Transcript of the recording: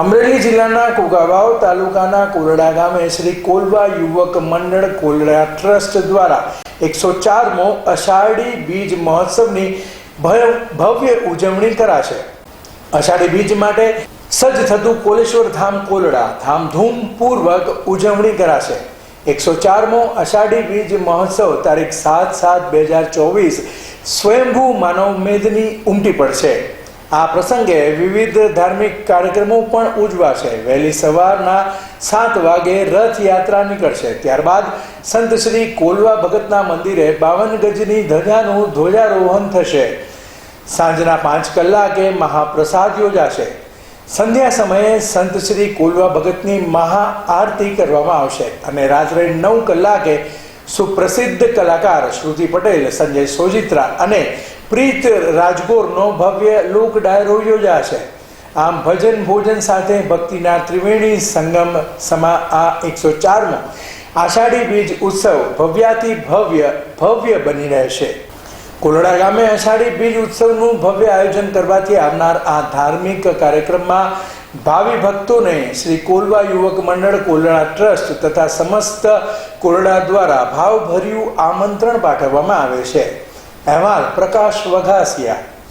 અમરેલી જિલ્લાના કુગાવાવ તાલુકાના કોરડા ગામે શ્રી કોલવા યુવક મંડળ કોલડા ટ્રસ્ટ દ્વારા એકસો ચારમો અષાઢી બીજ મહોત્સવની ભવ્ય ઉજવણી કરાશે. અષાઢી બીજ માટે સજ્જ થતું કોલેશ્વર ધામ કોલડા ધામધૂમપૂર્વક ઉજવણી કરાશે. એકસો ચારમો અષાઢી બીજ મહોત્સવ તારીખ સાત સાત બે હજાર ચોવીસ સ્વયંભૂ માનવ ઉમટી પડશે. આ પ્રસંગે વિવિધ ધાર્મિક કાર્યક્રમો પણ ઉજવાશે. વહેલી સવારના સાત વાગે રથયાત્રા નીકળશે. ત્યારબાદ સંત શ્રી કોલવા ભગતના મંદિરે બાવન ગજની ધજાનું ધ્વજારોહણ થશે. સાંજના પાંચ કલાકે મહાપ્રસાદ યોજાશે. સંધ્યા સમયે સંત શ્રી કોલવા ભગતની મહાઆરતી કરવામાં આવશે અને રાત્રે નવ કલાકે સુપ્રસિદ્ધ કલાકાર શ્રુતિ પટેલ, સંજય સોજિત્રા અને પ્રીત રાજગોરનો ભવ્ય લોક ડાયરો યોજાશે. આમ ભજન ભોજન સાથે ભક્તિના ત્રિવેણી સંગમ સમા આ એકસો ચારમો આષાઢી બીજ ઉત્સવ ભવ્યાતિ ભવ્ય ભવ્ય બની રહેશે. કોલડા ગામે અષાઢી બીજ ઉત્સવનું ભવ્ય આયોજન કરવાથી આવનાર આ ધાર્મિક કાર્યક્રમમાં ભાવિ ભક્તોને શ્રી કોલવા યુવક મંડળ, કોલડા ટ્રસ્ટ તથા સમસ્ત કોલડા દ્વારા ભાવભર્યું આમંત્રણ પાઠવવામાં આવે છે. અહેવાલ પ્રકાશ વઘાસિયા